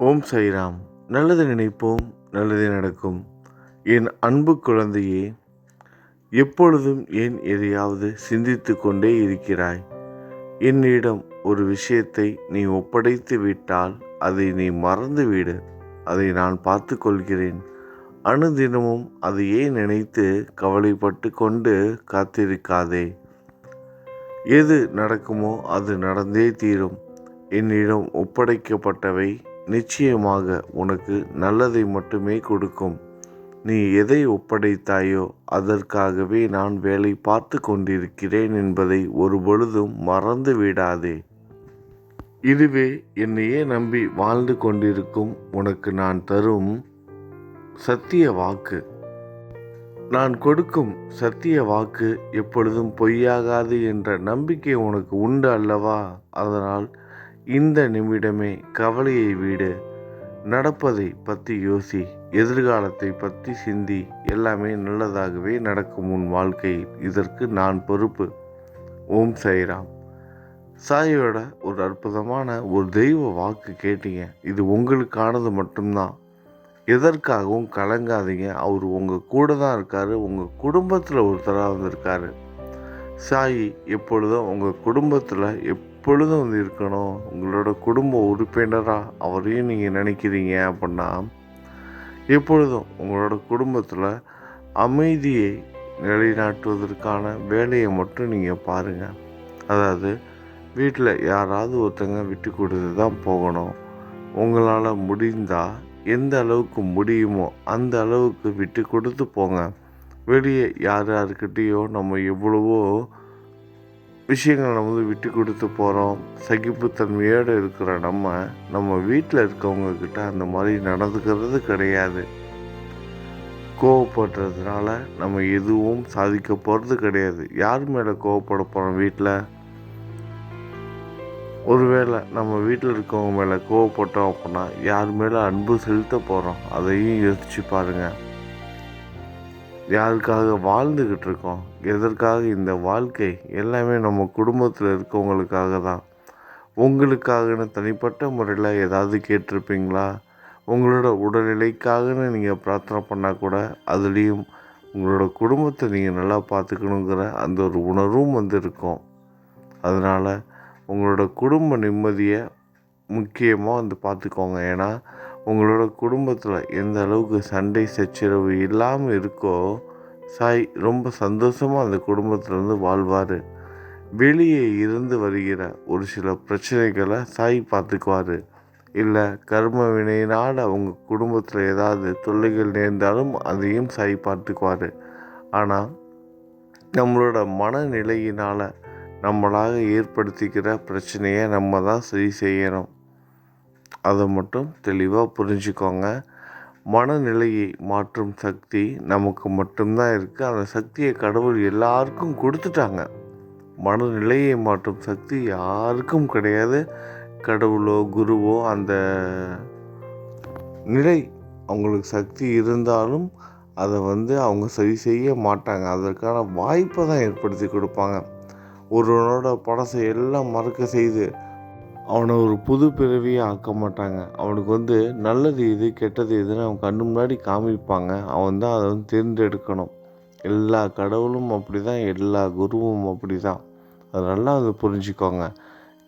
ஓம் சைராம் நல்லது நினைப்போம் நல்லதே நடக்கும். என் அன்பு குழந்தையே எப்பொழுதும் ஏன் எதையாவது சிந்தித்து கொண்டே இருக்கிறாய்? என்னிடம் ஒரு விஷயத்தை நீ ஒப்படைத்து விட்டால் அதை நீ மறந்துவிடு. அதை நான் பார்த்து கொள்கிறேன். அனுதினமும் அதையே நினைத்து கவலைப்பட்டு கொண்டு காத்திருக்காதே? எது நடக்குமோ அது நடந்தே தீரும். என்னிடம் ஒப்படைக்கப்பட்டவை நிச்சயமாக உனக்கு நல்லதை மட்டுமே கொடுக்கும். நீ எதை ஒப்படைத்தாயோ அதற்காகவே நான் வேலை பார்த்து கொண்டிருக்கிறேன் என்பதை ஒரு பொழுதும் மறந்து விடாதே. இதுவே என்னையே நம்பி வாழ்ந்து கொண்டிருக்கும் உனக்கு நான் தரும் சத்திய வாக்கு. நான் கொடுக்கும் சத்திய வாக்கு எப்பொழுதும் பொய்யாகாது என்ற நம்பிக்கை உனக்கு உண்டு அல்லவா? அதனால் இந்த நிமிடமே கவலையை வீடு. நடப்பதை பற்றி யோசி. எதிர்காலத்தை பற்றி சிந்தி. எல்லாமே நல்லதாகவே நடக்கும் உன் வாழ்க்கையில். இதற்கு நான் பொறுப்பு. ஓம் சாய்ராம். சாயோட ஒரு அற்புதமான ஒரு தெய்வ வாக்கு கேட்டீங்க. இது உங்களுக்கானது மட்டும்தான். எதற்காகவும் கலங்காதீங்க. அவர் உங்கள் கூட தான் இருக்கார். உங்கள் குடும்பத்தில் ஒருத்தராக வந்திருக்காரு சாயி எப்பொழுதும் உங்கள் குடும்பத்தில் எப் எப்பொழுதும் வந்து இருக்கணும். உங்களோட குடும்ப உறுப்பினராக அவரையும் நீங்கள் நினைக்கிறீங்க அப்படின்னா எப்பொழுதும் உங்களோட குடும்பத்தில் அமைதியை நிலைநாட்டுவதற்கான வேலையை மட்டும் நீங்கள் பாருங்கள் அதாவது வீட்டில் யாராவது ஒருத்தங்க விட்டு கொடுத்து தான் போகணும். உங்களால் முடிந்தால் எந்த அளவுக்கு முடியுமோ அந்த அளவுக்கு விட்டு கொடுத்து போங்க. வெளியே யார் யாருக்கிட்டேயோ நம்ம எவ்வளவோ விஷயங்களை நம்ம வந்து விட்டு கொடுத்து போகிறோம் சகிப்புத்தன்மையோடு இருக்கிற நம்ம நம்ம வீட்டில் இருக்கவங்க கிட்ட அந்த மாதிரி நடந்துக்கிறது கிடையாது. கோவப்படுறதுனால நம்ம எதுவும் சாதிக்க போகிறது கிடையாது. யார் மேலே கோவப்பட போகிறோம் வீட்டில்? ஒருவேளை நம்ம வீட்டில் இருக்கவங்க மேலே கோவப்பட்டோம் அப்படின்னா யார் மேலே அன்பு செலுத்த போகிறோம் அதையும் யோசிச்சு பாருங்கள் யாருக்காக வாழ்ந்துக்கிட்டு இருக்கோம்? எதற்காக இந்த வாழ்க்கை எல்லாமே நம்ம குடும்பத்தில் இருக்கவங்களுக்காக தான். உங்களுக்காகன்னு தனிப்பட்ட முறையில் ஏதாவது கேட்டிருப்பீங்களா? உங்களோட உடல்நிலைக்காகன்னு நீங்கள் பிரார்த்தனை பண்ணால் கூட அதுலேயும் உங்களோட குடும்பத்தை நீங்கள் நல்லா பார்த்துக்கணுங்கிற அந்த ஒரு உணர்வும் வந்து இருக்கும் அதனால் உங்களோட குடும்ப நிம்மதியை முக்கியமாக வந்து பார்த்துக்கோங்க. ஏன்னா உங்களோட குடும்பத்தில் எந்த அளவுக்கு சண்டை சச்சரவு இல்லாமல் இருக்கோ சாய் ரொம்ப சந்தோஷமாக அந்த குடும்பத்தில் வாழ்வார். வெளியே இருந்து வருகிற ஒரு சில பிரச்சனைகளை சாய் பார்த்துக்குவார் இல்லை கர்ம வினையினால் அவங்க குடும்பத்தில் ஏதாவது தொல்லைகள் நேர்ந்தாலும் அதையும் சாய் பார்த்துக்குவார் ஆனால் நம்மளோட மனநிலையினால் நம்மளாக ஏற்படுத்திக்கிற பிரச்சனையை நம்ம தான் சரி செய்யணும். அதை மட்டும் தெளிவாக புரிஞ்சுக்கோங்க. மனநிலையை மாற்றும் சக்தி நமக்கு மட்டும்தான் இருக்குது அந்த சக்தியை கடவுள் எல்லாருக்கும் கொடுத்துட்டாங்க. மனநிலையை மாற்றும் சக்தி யாருக்கும் கிடையாது. கடவுளோ குருவோ அந்த நிலை அவங்களுக்கு சக்தி இருந்தாலும் அதை வந்து அவங்க சரி செய்ய மாட்டாங்க. அதற்கான வாய்ப்பை தான் ஏற்படுத்தி கொடுப்பாங்க. ஒருவனோட படசை எல்லாம் மறக்க செய்து அவனை ஒரு புது பிறவியை ஆக்க மாட்டாங்க. அவனுக்கு வந்து நல்லது எது கெட்டது எதுன்னு அவன் கண்ணு முன்னாடி காமிப்பாங்க. அவன் தான் அதை வந்து தேர்ந்தெடுக்கணும். எல்லா கடவுளும் அப்படி தான் எல்லா குருவும் அப்படி தான் அதை நல்லா அதை புரிஞ்சுக்கோங்க.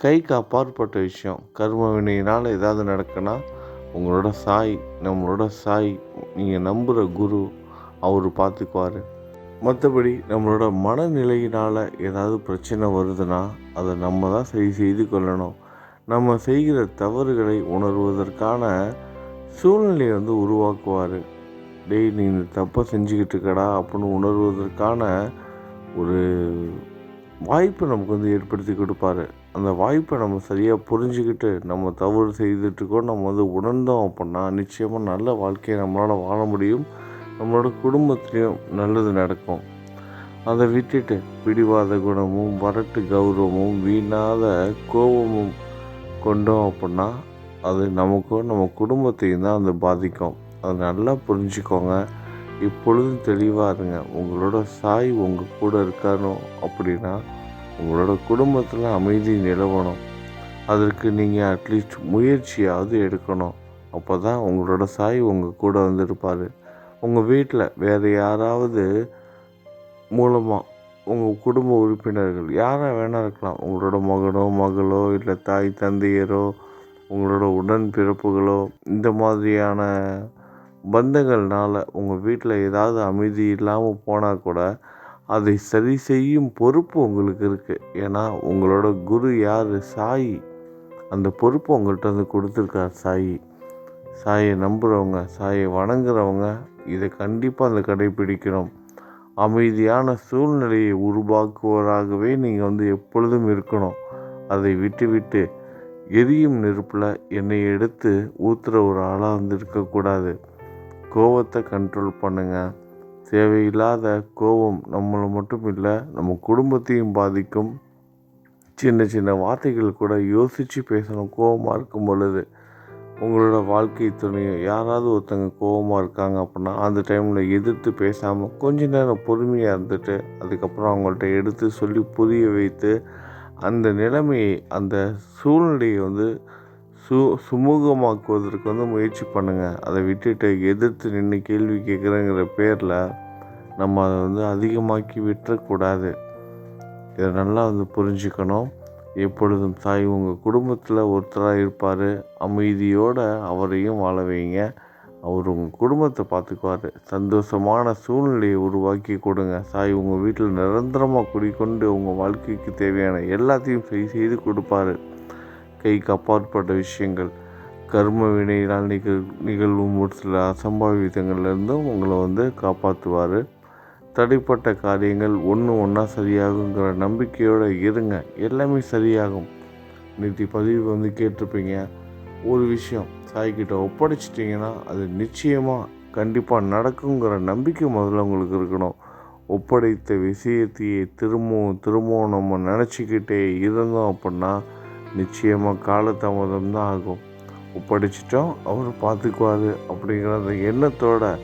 கைக்கு அப்பாற்பட்ட விஷயம். கர்ம வினையினால் ஏதாவது நடக்குன்னா உங்களோட சாய் நம்மளோட சாய் நீங்கள் நம்புகிற குரு அவர் பார்த்துக்குவார். மற்றபடி நம்மளோட மனநிலையினால் ஏதாவது பிரச்சனை வருதுன்னா அதை நம்ம தான் சரி செய்து கொள்ளணும். நம்ம செய்கிற தவறுகளை உணர்வதற்கான சூழ்நிலையை வந்து உருவாக்குவார். டெய் நீ இந்த தப்பை செஞ்சுக்கிட்டு இருக்கடா அப்படின்னு உணர்வதற்கான ஒரு வாய்ப்பை நமக்கு வந்து ஏற்படுத்தி கொடுப்பாரு. அந்த வாய்ப்பை நம்ம சரியாக புரிஞ்சுக்கிட்டு நம்ம தவறு செய்துட்ருக்கோம் நம்ம வந்து உணர்ந்தோம் அப்படின்னா நிச்சயமாக நல்ல வாழ்க்கையை நம்மளால் வாழ முடியும். நம்மளோட குடும்பத்துலேயும் நல்லது நடக்கும். அதை விட்டுட்டு பிடிவாத குணமும் வரட்டு கௌரவமும் வீணாத கோபமும் கொண்டோம் அப்படின்னா அது நமக்கும் நம்ம குடும்பத்தையும் தான் அது பாதிக்கும். அது நல்லா புரிஞ்சுக்கோங்க. இப்பொழுதும் தெளிவாக இருங்க. உங்களோட சாய் உங்கள் கூட இருக்கணும் அப்படின்னா உங்களோட குடும்பத்தில் அமைதி நிலவணும். அதற்கு நீங்கள் அட்லீஸ்ட் முயற்சியாவது எடுக்கணும். அப்போ தான் உங்களோட சாய் உங்கள் கூட வந்திருப்பார். உங்கள் வீட்டில் வேறு யாராவது மூலமாக உங்கள் குடும்ப உறுப்பினர்கள் யாராக வேணால் இருக்கலாம். உங்களோட மகனோ மகளோ இல்லை தாய் தந்தையரோ உங்களோட உடன் பிறப்புகளோ இந்த மாதிரியான பந்தங்கள்னால உங்கள் வீட்டில் ஏதாவது அமைதி இல்லாமல் போனால் கூட அதை சரி செய்யும் பொறுப்பு உங்களுக்கு இருக்குது ஏன்னா உங்களோட குரு யார்? சாயி. அந்த பொறுப்பு உங்கள்கிட்ட வந்து கொடுத்துருக்கார் சாயி. சாயை நம்புகிறவங்க சாயை வணங்குறவங்க இதை கண்டிப்பாக அந்த கடைப்பிடிக்கணும் அமைதியான சூழ்நிலையை உருவாக்குவராகவே நீங்கள் வந்து எப்பொழுதும் இருக்கணும். அதை விட்டு விட்டு எரியும் நெருப்பில் என்னை எடுத்து ஊற்றுற ஒரு ஆளாக வந்து இருக்கக்கூடாது. கோவத்தை கண்ட்ரோல் பண்ணுங்கள் தேவையில்லாத கோபம் நம்மளை மட்டும் இல்லை நம்ம குடும்பத்தையும் பாதிக்கும். சின்ன சின்ன வார்த்தைகள் கூட யோசித்து பேசணும். கோபமாக இருக்கும் பொழுது உங்களோட வாழ்க்கை துணையோ யாராவது ஒருத்தங்க கோபமாக இருக்காங்க அப்படின்னா அந்த டைமில் எதிர்த்து பேசாமல் கொஞ்ச நேரம் பொறுமையாக இருந்துட்டு அதுக்கப்புறம் அவங்கள்ட்ட எடுத்து சொல்லி புரிய வைத்து அந்த நிலைமையை அந்த சூழ்நிலையை வந்து சு சுமூகமாக்குவதற்கு வந்து முயற்சி பண்ணுங்கள் அதை விட்டுட்டு எதிர்த்து நின்று கேள்வி கேட்குறேங்கிற பேரில் நம்ம அதை வந்து அதிகமாக்கி விட்டுறக்கூடாது. இதை நல்லா வந்து புரிஞ்சுக்கணும். எப்பொழுதும் தாய் உங்கள் குடும்பத்தில் ஒருத்தராக இருப்பார். அமைதியோடு அவரையும் வாழ வைங்க. அவர் உங்கள் குடும்பத்தை பார்த்துக்குவார் சந்தோஷமான சூழ்நிலையை உருவாக்கி கொடுங்க. சாய் உங்கள் வீட்டில் நிரந்தரமாக குடிக்கொண்டு உங்கள் வாழ்க்கைக்கு தேவையான எல்லாத்தையும் சரி செய்து கொடுப்பாரு. கைக்கு அப்பாற்பட்ட விஷயங்கள். கர்ம வினையினால் நிகழ் நிகழ்வும் ஒரு சில அசம்பாவிதங்கள்லேருந்தும் உங்களை வந்து காப்பாற்றுவார் தடைப்பட்ட காரியங்கள் ஒன்று ஒன்றா சரியாகுங்கிற நம்பிக்கையோடு இருங்க. எல்லாமே சரியாகும். நேற்று பதிவு வந்து கேட்டிருப்பீங்க. ஒரு விஷயம் சாய்கிட்ட ஒப்படைச்சிட்டிங்கன்னா அது நிச்சயமாக கண்டிப்பாக நடக்குங்கிற நம்பிக்கை முதல்ல உங்களுக்கு இருக்கணும். ஒப்படைத்த விஷயத்தையே திரும்பவும் திரும்பவும் நம்ம நினச்சிக்கிட்டே இருந்தோம் அப்படின்னா நிச்சயமாக காலதாமதம் தான் ஆகும். ஒப்படைச்சிட்டோம் அவர் பார்த்துக்குவார் அப்படிங்கிற அந்த எண்ணத்தோட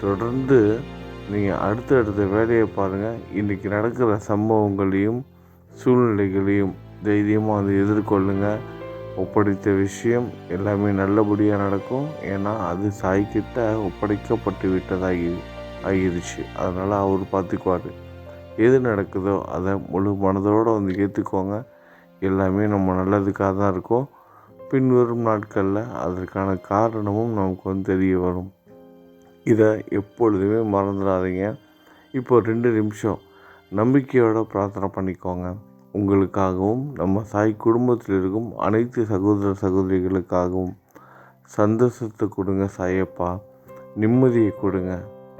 தொடர்ந்து நீங்கள் அடுத்தடுத்த வேலையை பாருங்கள் இன்றைக்கி நடக்கிற சம்பவங்களையும் சூழ்நிலைகளையும் தைரியமாக அதை எதிர்கொள்ளுங்கள் ஒப்படைத்த விஷயம் எல்லாமே நல்லபடியாக நடக்கும். ஏன்னா அது சாய்கிட்ட ஒப்படைக்கப்பட்டு விட்டதாகி ஆகிருச்சு. அதனால் அவர் பார்த்துக்குவார். எது நடக்குதோ அதை முழு மனதோடு வந்து ஏற்றுக்கோங்க எல்லாமே நம்ம நல்லதுக்காக தான் இருக்கும். பின்வரும் நாட்களில் அதற்கான காரணமும் நமக்கு வந்து தெரிய வரும். இதை எப்பொழுதுமே மறந்துடாதீங்க. இப்போ ரெண்டு நிமிஷம். நம்பிக்கையோடு பிரார்த்தனை பண்ணிக்கோங்க. உங்களுக்காகவும் நம்ம சாய் குடும்பத்தில் இருக்கும் அனைத்து சகோதர சகோதரிகளுக்காகவும் சந்தோஷத்தை கொடுங்க சாயப்பா. நிம்மதியை கொடுங்க.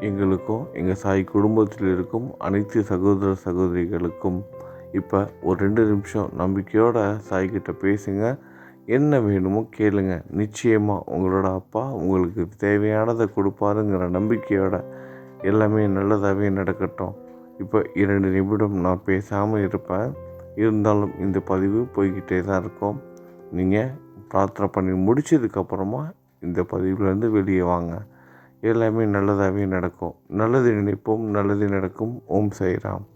எங்களுக்கும் எங்கள் சாய் குடும்பத்தில் இருக்கும் அனைத்து சகோதர சகோதரிகளுக்கும் இப்போ ஒரு ரெண்டு நிமிஷம் நம்பிக்கையோடு சாய்கிட்ட பேசுங்கள் என்ன வேணுமோ கேளுங்க. நிச்சயமாக உங்களோட அப்பா உங்களுக்கு தேவையானதை கொடுப்பாருங்கிற நம்பிக்கையோட எல்லாமே நல்லதாகவே நடக்கட்டும். இப்போ இரண்டு நிமிடம் நான் பேசாமல் இருப்பேன். இருந்தாலும் இந்த பதிவு போய்கிட்டே தான் இருக்கும். நீங்கள் பிரார்த்தனை பண்ணி முடிச்சதுக்கப்புறமா இந்த பதிவுலேருந்து வெளியே வாங்க. எல்லாமே நல்லதாகவே நடக்கும். நல்லது நினைப்போம் நல்லது நடக்கும். ஓம் சைராம்